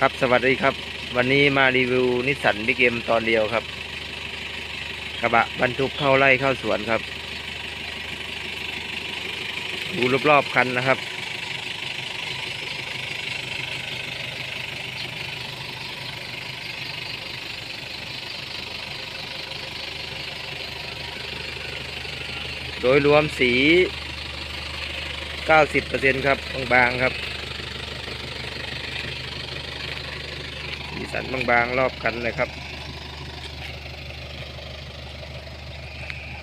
ครับสวัสดีครับ วันนี้มารีวิวนิสสันบิ๊กเอ็มตอนเดียวครับ กระบะบรรทุกเข้าไร่เข้าสวนครับ ดูรอบๆคันนะครับ โดยรวมสี 90%ครับบางๆครับ สีสันบางๆรอบกันเลยครับ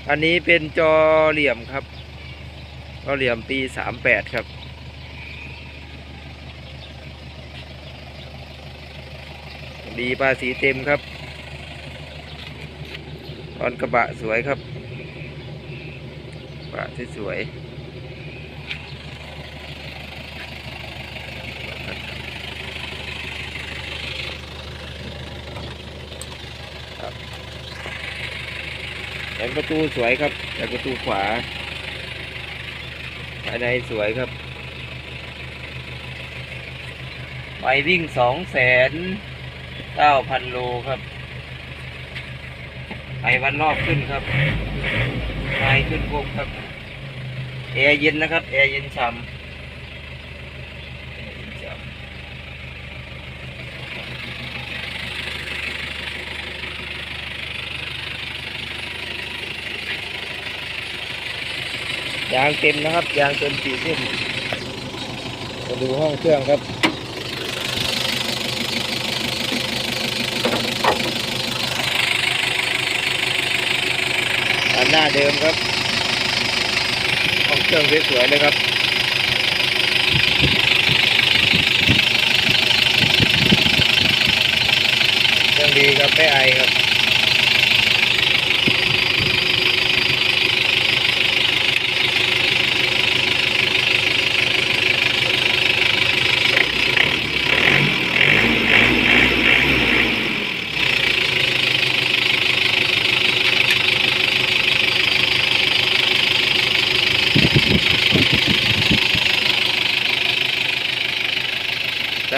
อันนี้เป็นจอเหลี่ยมครับจอเหลี่ยมปี38ครับ ดีภาษีเต็มครับตอนกระบะสวยครับกระบะที่สวย แผงประตูสวยครับแผงประตูขวา ภายในสวยครับ ไปวิ่งสองแสนเก้าพันโลครับไปวันรอบขึ้นครับไปขึ้นพวกครับ แอร์เย็นนะครับ แอร์เย็นฉ่ำ ยางเต็มนะครับ ยางเต็มสี่เส้นมาดูห้องเครื่องครับด้านหน้าเดิมครับ ห้องเครื่องสวยๆเลยครับเครื่องดีครับไม่ไอครับ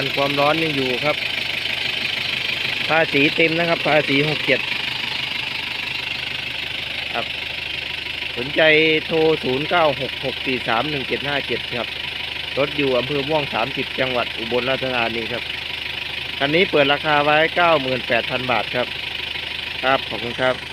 กันความร้อนยังอยู่ครับภาษีเต็มนะครับภาษีหกเจ็ดครับสนใจโทร 0 9 6 6 4 3 1 7 5 7 ครับ รถอยู่อำเภอม่วง 30 จังหวัดอุบลราชธานีครับ คันนี้เปิดราคาไว้ 98,000 บาทครับ ครับ ขอบคุณครับ